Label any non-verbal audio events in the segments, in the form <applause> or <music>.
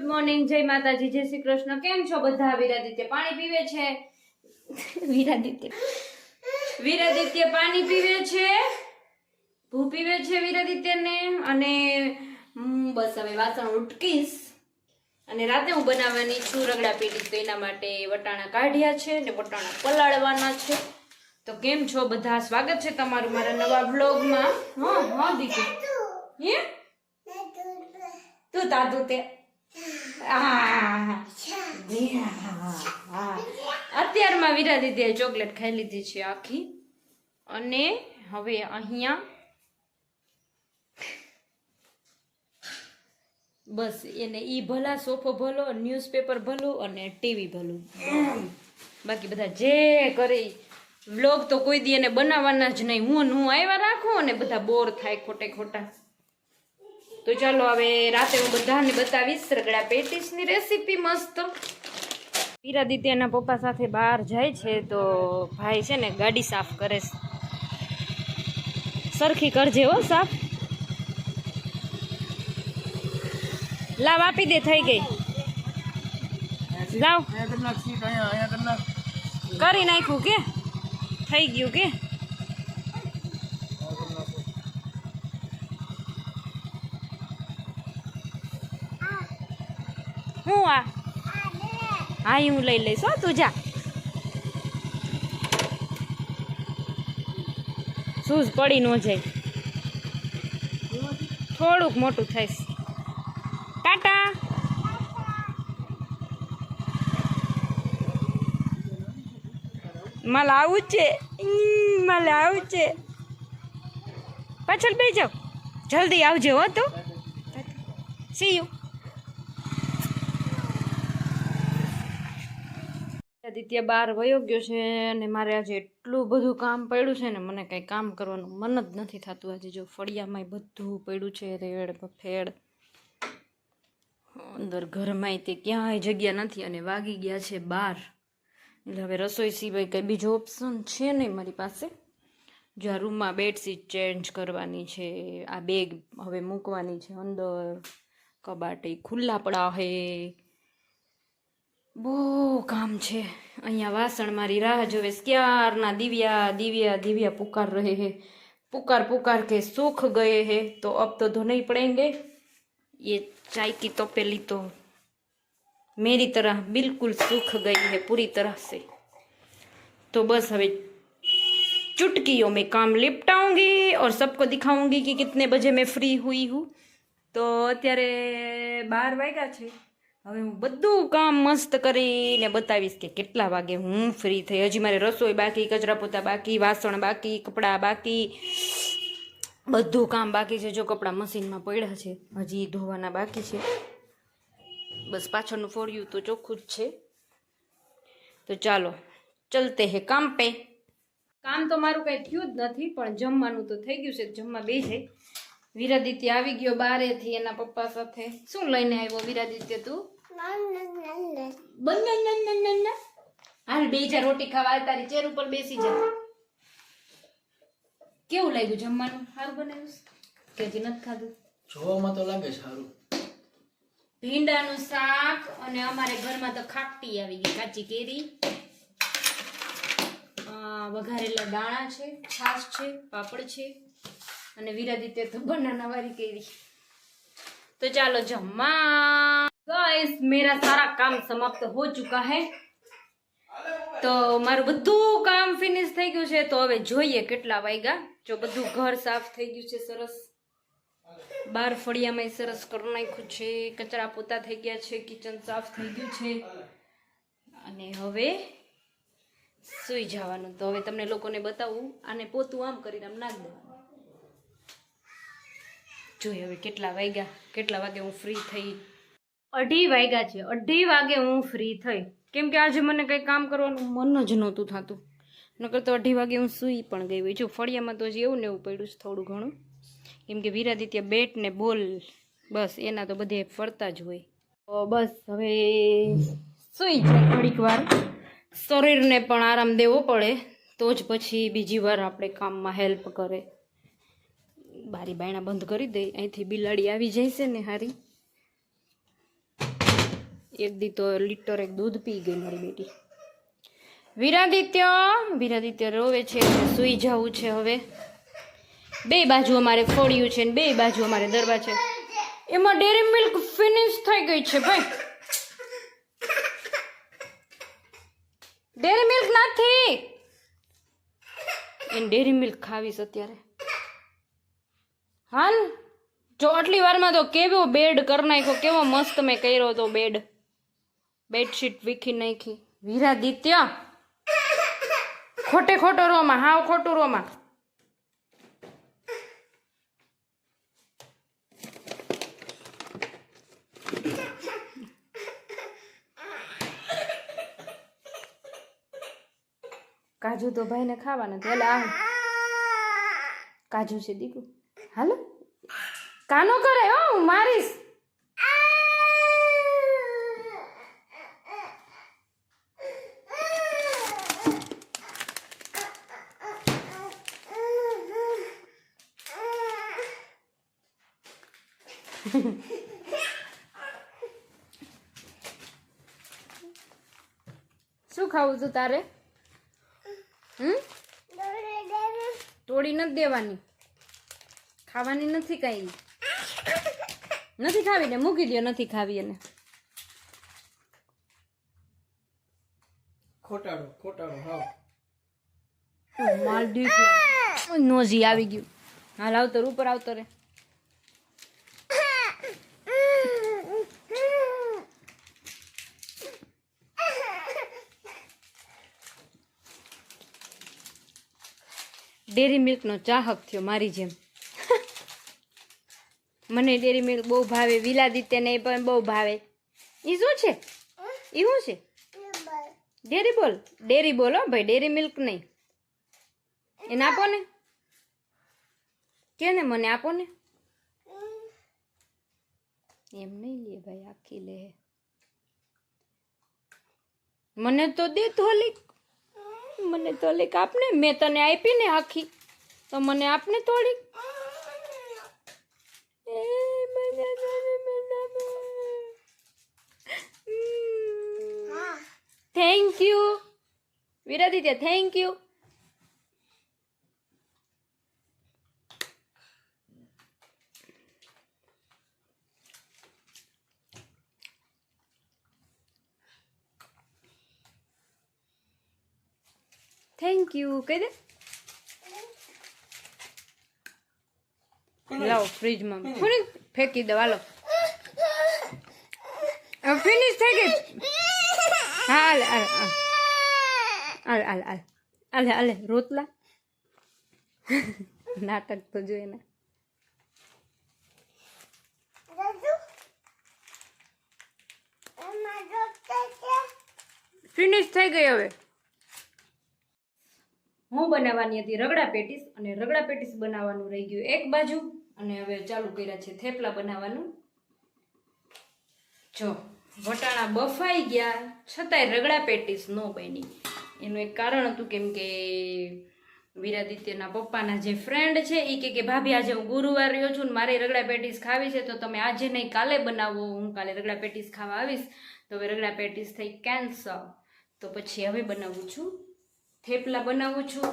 Good morning જય માતાજી જય શ્રી કૃષ્ણ. કેમ છો બધા? વિરાદિત્ય પાણી પીવે છે? વિરાદિત્ય. વિરાદિત્ય પાણી પીવે છે? ભૂ પીવે છે વિરાદિત્યને? અને હું બસ હવે વાસણ ઉટકીશ. અને રાતે હું બનાવવાની છું રગડા પેટી તો એના માટે વટાણા કાઢ્યા છે ને વટાણા પલાળવાના છે. તો કેમ છો બધા? સ્વાગત છે તમારું મારા નવા વ્લોગમાં. હા હા દીકરી. હે? તું દાદુ તે. અત્યારમાં વિરા દીદીએ ચોકલેટ ખાઈ લીધી છે આખી. અને હવે અહીંયા બસ એને ઈ ભલા સોફો ભલો ન્યૂઝપેપર ભલું અને ટીવી ભલું. બાકી બધા જે કરે વ્લોગ તો કોઈ દી એને બનાવવાના જ નહીં. હું હું આવ્યા રાખું અને બધા બોર થાય ખોટે ખોટા. તો ચાલો હવે રાતે હું બધાને બતાવીશ રગડા પેટીસની રેસીપી મસ્ત. દીદી એના પપ્પા સાથે બહાર જાય છે તો ભાઈ છે ને ગાડી સાફ કરે છે. સરખી કરજે હો સાફ. લાવ આપી દે થઈ ગઈ. લાવ. કરી નાખ્યું કે? થઈ ગયું કે? હું આ? હા ઈ હું લઈ લઈશ હો તું જા. શૂઝ પડી ન જાય. થોડુંક મોટું થઈશ. ટાટા. મારે આવું જ છે. ઈ, મારે આવું જ છે. પાછળ બે જાઓ. જલ્દી આવજો હો તું. સી યુ આદિત્ય બહાર વયો ગયો છે અને મારે આજે એટલું બધું કામ પડ્યું છે ને મને કંઈ કામ કરવાનું મન જ નથી થતું આજે જો ફળિયામાંય બધું પડ્યું છે, રેડ ફેડ અંદર ઘરમાંય તે ક્યાંય જગ્યા નથી અને વાગી ગયા છે બાર. એટલે હવે રસોઈ સિવાય કંઈ બીજો ઓપ્શન છે નહીં મારી પાસે. જો આ રૂમમાં બેડશીટ ચેન્જ કરવાની છે, આ બેગ હવે મૂકવાની છે અંદર. કબાટ ખુલ્લા પડા હે. બહુ કામ છે અહીંયા વાસણ મારી રાહ જોવે છે. ક્યારના દિવ્યા દિવ્યા દિવ્યા પુકાર રહે હે पुकार पुकार के सूख गए हैं तो अब तो धोने ही पड़ेंगे ये चाय की तपेली तो मेरी तरह बिल्कुल सूख गई है पूरी तरह से तो बस હવે चुटकियों में काम निपटाऊंगी और सबको दिखाऊंगी कि कितने बजे मैं फ्री हुई हूँ તો અત્યારે બાર વાગ્યા છે હવે હું બધું કામ મસ્ત કરીને બતાવીશ કે કેટલા વાગે હું ફ્રી થઈ. હજી મારે રસોઈ બાકી, કચરા પોતા બાકી, વાસણ બાકી, કપડાં બાકી. બધું કામ બાકી છે જો કપડાં મશીનમાં પડ્યા છે. હજી ધોવાના બાકી છે. બસ પાછળનું ફોડ્યું તો ચોખ્ખું જ છે. તો ચાલો, ચલતે હે કામ પે. કામ તો મારું કંઈ થયું જ નથી, પણ જમવાનું તો થઈ ગયું છે. જમવા બે જાય. વિરાદિત્ય આવી ગયો બારેથી એના પપ્પા સાથે. શું લઈને આવ્યો વિરાદિત્ય તું? હાલ બે જા રોટી ખાવા તારી ચેર ઉપર બેસી જા. કેવું લાગ્યું જમવાનું? સારું બનાવ્યું કે હજી નથી ખાધું? જોવામાં તો લાગે સારું. ભીંડાનું શાક અને અમારે ઘરમાં તો ખાકટી આવી ગઈ કાચી કેરી. વઘારેલા દાણા છે છાશ છે પાપડ છે. અને વિરાદિત્ય તો બનાના વાળી કરી. તો ચાલો જમવા. ગાઈસ મેરા સારા કામ સમાપ્ત હો ચુકા હે. તો મારું બધું કામ ફિનિશ થઈ ગયું છે. તો હવે જોઈએ કેટલા વાગ્યા જો બધું ઘર સાફ થઈ ગયું છે સરસ. બાર ફળિયામાં સરસ કરી નાખ્યું છે. કચરા પોતા થઈ ગયા છે. કિચન સાફ થઈ ગયું છે. અને હવે સૂઈ જવાનું. તો હવે તમને લોકોને બતાવું, આને પોતું આમ કરીને આમ નાખ દેવાનું. જોઈએ હવે કેટલા વાગ્યા, કેટલા વાગે હું ફ્રી થઈ? અઢી વાગ્યા છે, અઢી વાગે હું ફ્રી થઈ. કેમ કે આજે મને કંઈ કામ કરવાનું મન જ નહોતું થતું. નકર તો અઢી વાગે હું સૂઈ પણ ગઈ હોય. જો, ફળિયામાં તો હજી એવું ને એવું પડ્યું છે થોડું ઘણું. કેમ કે વિરાદિત્ય બેટ ને બોલ, બસ, એના તો બધે ફરતા જ હોય. તો બસ, હવે સૂઈ જાય થોડીક વાર. શરીરને પણ આરામ દેવો પડે, તો જ પછી બીજી વાર આપણે કામમાં હેલ્પ કરે. બારી બાયણા બંધ કરી દઈ. અહીંથી બિલાડી આવી જાય છે ને હારી. એક દી તો લીટર એક દૂધ પી ગઈ મારી બેટી. વિરાદિત્ય વિરાદિત્ય રોવે છે સૂઈ જવું છે હવે. બે બાજુ અમારે ફોડ્યું છે ને બે બાજુ અમારે દરવા છે. એમાં ડેરી મિલ્ક ફિનિશ થઈ ગઈ છે ભાઈ. ડેરી મિલ્ક નથી. એને ડેરી મિલ્ક ખાવીશ અત્યારે. હાલ? જો આટલી વારમાં તો કેવો બેડ કરી નાખ્યો, કેવો મસ્ત મેં કર્યો હતો બેડ. બેડશીટ વીખી નાખી. વીરાદિત્ય? ખોટે ખોટો રોમાં હાવ ખોટું રોમાં કાજુ તો ભાઈને ખાવાના એટલે આ. કાજુ છે દીકુ હાલો. કાનો કરે હો હું મારીશ. શું ખાવું છું તારે? હમ? તોડી નથી દેવાની. ખાવાની નથી કઈ. નથી ખાવી ને મૂકી દો નથી ખાવી એને. ખોટાડો ખોટાડો નોઝી આવી ગયું. હાલ આવતો ઉપર આવતો રે ડેરી મિલ્કનો ચાહક થયો મારી જેમ. મને ડેરી મિલ્ક બહુ ભાવે વિલાદિત્યને એ પણ બહુ ભાવે. એ શું છે? એ શું છે? ડેરી બોલ. ડેરી બોલો ભાઈ, ડેરી મિલ્ક નહીં. એને આપો ને. કે ને મને આપો ને? એમ નહીં લે ભાઈ, આખી લે. મને તો દે થોલીક મને થોલીક આપને, મેં તને આપી ને આખી. તો મને આપને થોડીક. Thank you Viraditya thank you thank you કહી દે લાવો ફ્રીજમાં. ફરી ફેંકી દો હાલો. ફિનિશ થઈ ગઈ. હાલ હાલ હાલ. હાલ હાલ હાલે હાલે રોતલા નાટક તો જોઈએ ને. ફિનિશ થઈ ગઈ હવે. હું બનાવવાની હતી રગડા પેટીસ અને રગડા પેટીસ બનાવવાનું રહી ગયું એક બાજુ. અને હવે ચાલુ કર્યા છે થેપલા બનાવવાનું. જો, વટાણા બફાઈ ગયા, છતાંય રગડા પેટીસ ન બની. એનું એક કારણ હતું કેમ કે વિરાદિત્યના પપ્પાના જે ફ્રેન્ડ છે એ કે કે, ભાભી, આજે હું ગુરુવાર રહ્યો છું ને મારે રગડા પેટીસ ખાવી છે, તો તમે આજે નહીં, કાલે બનાવો. હું કાલે રગડા પેટીસ ખાવા આવીશ, તો હવે રગડા પેટીસ થઈ કેન્સલ તો પછી હવે બનાવું છું, થેપલા બનાવું છું.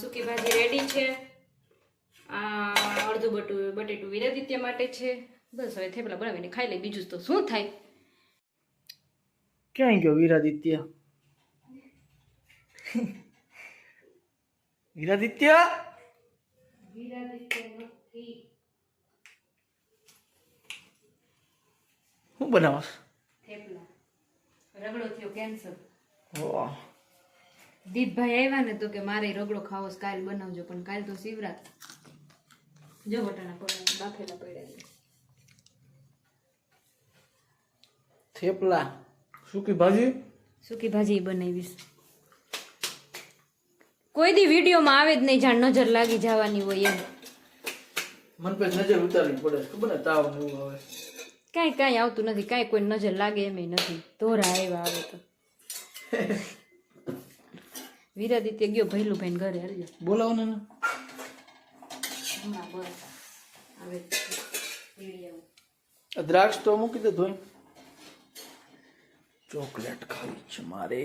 સૂકી ભાજી રેડી છે. અડધું બટુ બટેટું વિરાદિત્ય માટે છે. બસ હવે થેપલા બનાવીને ખાઈ લઈ. બીજું તો શું થાય? ક્યાં ગયો વિરાદિત્ય વિરાદિત્ય શું બનાવસ થેપલા. રગડો થયો કેન્સર. વાહ. દીપભાઈ આવ્યા ને તો કે મારે રગડો ખાવો કાલ બનાવજો પણ કાલ તો શિવરાત જો બટાણા પડ્યા બાફેલા પડ્યા થેપલા. સૂકી ભાજી? સૂકી ભાજી બનાવીશ. કોઈ દી વિડીયોમાં આવે જ નહીં જાણ નજર લાગી જવાની હોય એમ. મન પર નજર ઉતારવી પડે ખબર ને? તાવ ને એવું આવે. કાંઈ કાંઈ આવતું નથી કાંઈ કોઈ નજર લાગે એમ નથી. ધોરા આવ્યા આવે તો. <laughs> વિરાદિત્ય ગયો ભૈલુભાઈ ઘરે હાલ્યો બોલાવો ને એને. હમણાં બસ આવે જ છે. તેડી આવું. આ દ્રાક્ષ તો મૂકી દે ધોઈ ચોકલેટ ખાવી છે મારે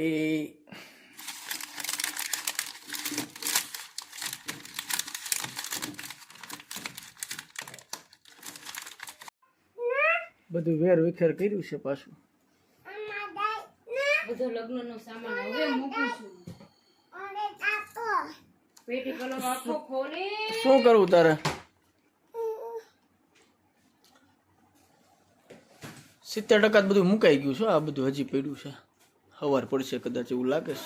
બધું વેર વિખેર કર્યું છે પાછું બધો લગ્નનો સામાન હવે મૂકું છું પેટી કલર આખો ખોલે શું કરવું તારે? સિત્તેર ટકા બધું મુકાઈ ગયું છે આ બધું હજી પડ્યું છે. હવાર પડશે કદાચ એવું લાગે છે.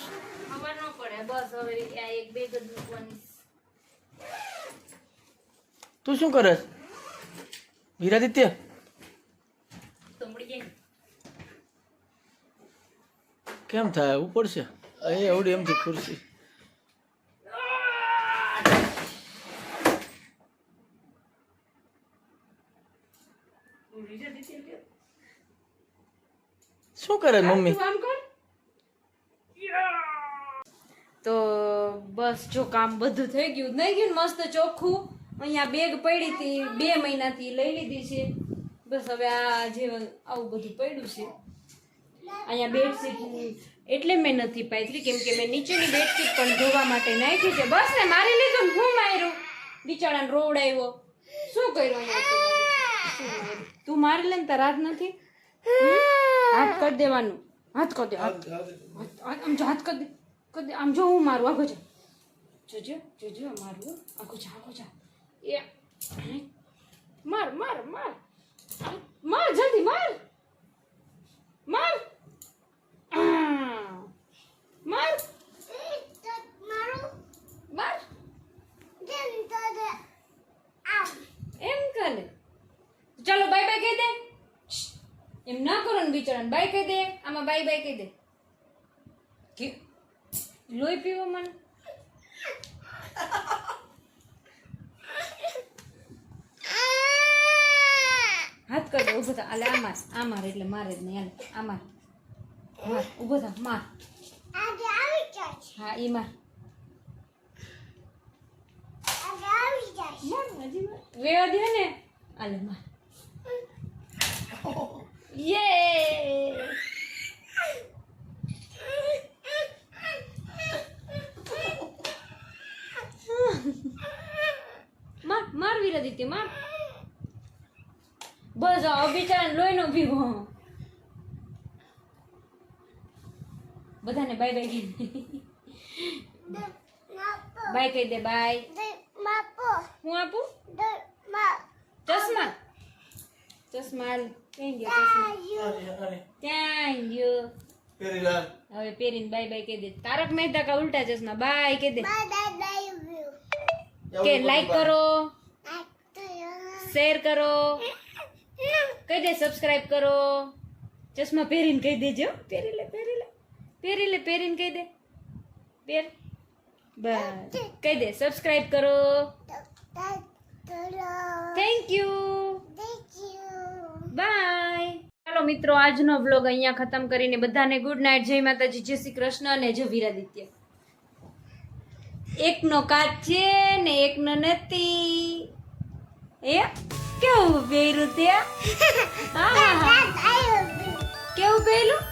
તું શું કરે? હીરાદિત્ય. કેમ થાય? ઉપર છે? અહીં એવડી એમથી ખુરશી. શું કરે મમ્મી? તું આમ કર તો બસ જો કામ બધું થઈ ગયું. નહીં ગયું મસ્ત ચોખ્ખું. અહીંયા બેગ પડી હતી. બે મહિનાથી લઈ લીધી છે. બસ હવે આ જે આવું બધું પડ્યું છે. અહીંયા બેડશીટ એટલે મેં નથી પાથરી કેમ કે મેં નીચેની બેડશીટ પણ ધોવા માટે નાખી છે. બસ ને મારી લીધું ને હું માર્યું. બિચારાને રોવડાવ્યો શું કર્યું અહીંયા? તું મારી લે ને તાર હાથ નથી હાથ કરી દેવાનું. હાથ કરી દે આમ જો હાથ કરી દે કરી દે. આમ જો હું મારું આગો જા. જોજો જોજો મારું. આગો જા આગો જા. એ માર માર માર આ, માર જલ્દી માર માર આ. માર માર એમ કરે ચાલો બાય બાય કહી દે એમ ના કરો ને બિચારાને બાય કહી બાય બાય કહી દે. કે? લોહી પીવો મને. હાથ કર ઊભો થા. આલે આ માર આ માર એટલે મારે જ નહીં હાલે આ માર. ઊભો થા માર. હા ઈ માર. વેવા દે ને. આલે માર. <laughs> યે! વીરાદિત્ય માર બસ આ બિચારા લોહી નો પીવો બધાને બાય બાય બાય કહી દે બાય હું આપું? ચશ્મા? ચશ્મા. ક્યાં ગયા ચશ્મા. ત્યાં ગયો. હવે પહેરીને બાય બાય કહી દે. તારક મહેતા કા ઉલ્ટા ચશ્મા? બાય કહી દે. કે લાઈક કરો. શેર કરો. કહી દે સબસ્ક્રાઇબ કરો. ચશ્મા પહેરીને કહી દેજો પહેરી લે પહેરી લે પહેરી લે પહેરીને કહી દે. પહેર. બસ. કહી દે સબસ્ક્રાઇબ કરો. થેન્ક યુ બાય ચાલો મિત્રો, આજનો વ્લોગ અહીંયા ખતમ કરીને બધાને ગુડ નાઇટ જય માતાજી, જય શ્રી કૃષ્ણ અને જય વીરાદિત્ય. એકનો કાચ છે ને એકનો નથી. એ કેવું પહેર્યું તે? હા કેવું પહેર્યું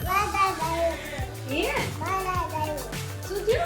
એ શું થયું?